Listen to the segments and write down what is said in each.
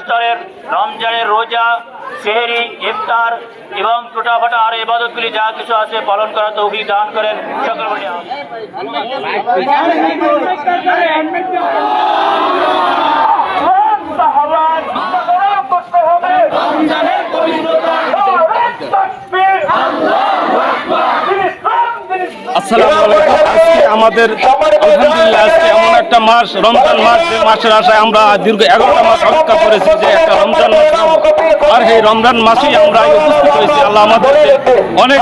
স্তরের রমজানের রোজা সেহেরি ইফতার এবং টোটাফাটা আর এবাদতগুলি যা কিছু আছে পালন করা তৌফিক দান করেন সকল আসসালামু আলাইকুম। আজকে আমাদের এমন একটা মাস, রমজান মাস, যে মাসের আশায় আমরা দীর্ঘ এগারোটা মাস অপেক্ষা করেছি যে একটা রমজান মাস। আর এই রমজান মাসেই আমরা উপস্থিত হয়েছি। আল্লাহ আমাদেরকে অনেক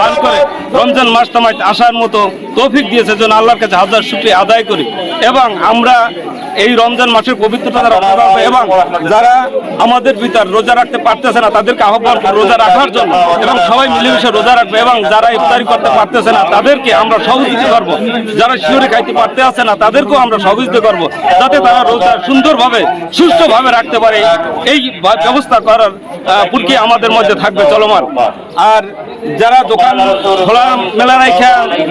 দান করে, রমজান মাস তোমায় আসার মতো তৌফিক দিয়েছে। যেন আল্লাহর কাছে হাজার শুক্রিয়া আদায় করি। এবং আমরা এই রমজান মাসের পবিত্রতা এবং যারা আমাদের ভিতর রোজা রাখতে পারতেছে না, তাদেরকে আহ্বান রোজা রাখার জন্য। এবং সবাই মিলেমিশে রোজা রাখবে এবং যারা ইফতারি করতে পারতেছে না, তাদেরকে আমরা সহযোগিতা করব। যারা শিওরে খাইতে পারতে আছে না, তাদেরকেও আমরা সহযোগিতা করব। যাতে তারা রোজা সুন্দরভাবে সুস্থভাবে রাখতে পারে। এই ব্যবস্থা করার প্রক্রিয়া আমাদের মধ্যে থাকবে চলমান। আর যারা দোকান খোলা মেলা রাইখা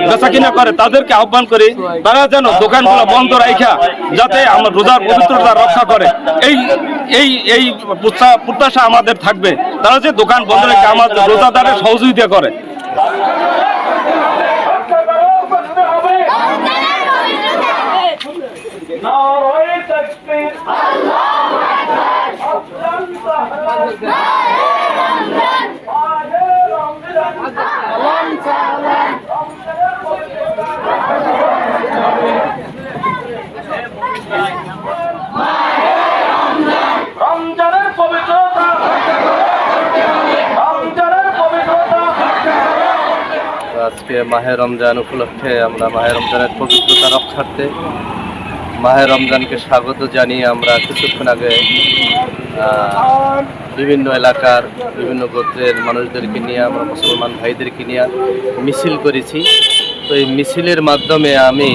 বেচা কিনা করে, তাদেরকে আহ্বান করি, তারা যেন দোকানগুলো বন্ধ রাইখা, যাতে আমার রোজার পবিত্রতা রক্ষা করে। এই এই এই প্রত্যা- প্রত্যাশা আমাদের থাকবে। তারা যে দোকান বন্ধ রেখে আমাদের রোজাদারের সহযোগিতা করে রমজানের পবিত্রতা রমজানের পবিত্রতা তো আজকে মাহে রমজান উপলক্ষে আমরা মাহে রমজানের পবিত্রতা রক্ষার্থে মাহে রমজানকে স্বাগত জানিয়ে আমরা কিছুক্ষণ আগে বিভিন্ন এলাকার বিভিন্ন গোত্রের মানুষদেরকে নিয়ে, আমরা মুসলমান ভাইদেরকে নিয়ে মিছিল করেছি। তো এই মিছিলের মাধ্যমে আমি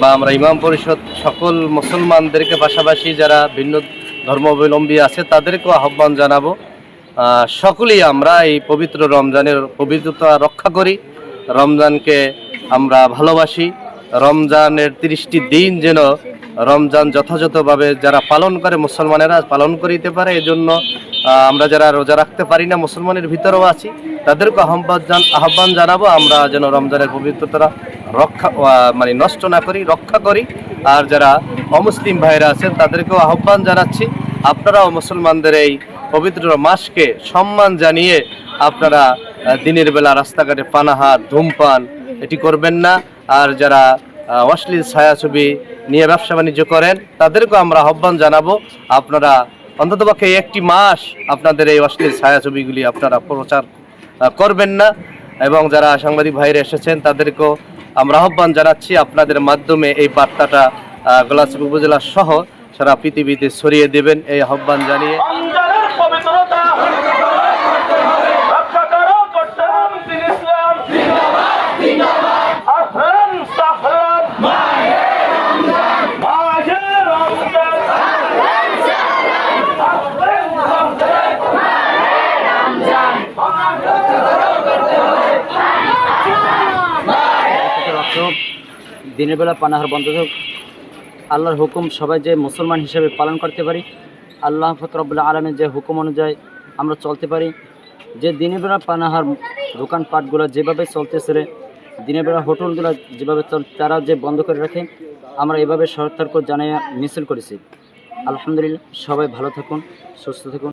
বা আমরা ইমাম পরিষদ সকল মুসলমানদেরকে পাশাপাশি যারা ভিন্ন ধর্মাবলম্বী আছে, তাদেরকেও আহ্বান জানাব। সকলেই আমরা এই পবিত্র রমজানের পবিত্রতা রক্ষা করি। রমজানকে আমরা ভালোবাসি। রমজানের তিরিশটি দিন যেন রমজান যথাযথভাবে যারা পালন করে, মুসলমানেরা পালন করিতে পারে, এজন্য আমরা যারা রোজা রাখতে পারি না, মুসলমানের ভিতরেও আছি। তাদেরকে আহ্বান আহ্বান জানাব, আমরা যেন রমজানের পবিত্রতা রক্ষা মানে নষ্ট না করি, রক্ষা করি। আর যারা অমুসলিম ভাইরা আছেন, তাদেরকেও আহ্বান জানাচ্ছি, আপনারাও মুসলমানদের এই পবিত্র মাসকে সম্মান জানিয়ে আপনারা দিনের বেলা রাস্তাঘাটে পানাহার ধূমপান, এটি করবেন না। আর যারা অশ্লীল ছায়াছবি নিয়ে ব্যবসা বাণিজ্য করেন, তাদেরকেও আমরা আহ্বান জানাব, আপনারা অন্ততপক্ষে একটি মাস আপনাদের এই অশ্লীল ছায়াছবিগুলি আপনারা প্রচার করবেন না। এবং যারা সাংবাদিক ভাইরা এসেছেন, তাদেরকেও আমরা আহ্বান জানাচ্ছি আপনাদের মাধ্যমে এই বার্তাটা গলাচিপ উপজেলা সহ সারা পৃথিবীতে ছড়িয়ে দেবেন। এই আহ্বান জানিয়ে রমজানের পবিত্রতা রক্ষা করো করতে হবে দিন ইসলাম আহলান সাহলান মাহে রমজান আহলান রক্ষক দিনের বেলা পানাহার বন্ধ হোক, আল্লাহর হুকুম সবাই যে মুসলমান হিসেবে পালন করতে পারি, আল্লাহ ফতরবুল্লাহ আলমের যে হুকুম অনুযায়ী আমরা চলতে পারি। যে দিনের বেলা পানাহার দোকানপাটগুলো যেভাবে চলতেছে দিনের বেলা হোটেলগুলো যেভাবে চল, তারা যে বন্ধ করে রাখে, আমরা এভাবে সতর্ক জানিয়ে মিছিল করেছি। আলহামদুলিল্লাহ, সবাই ভালো থাকুন, সুস্থ থাকুন।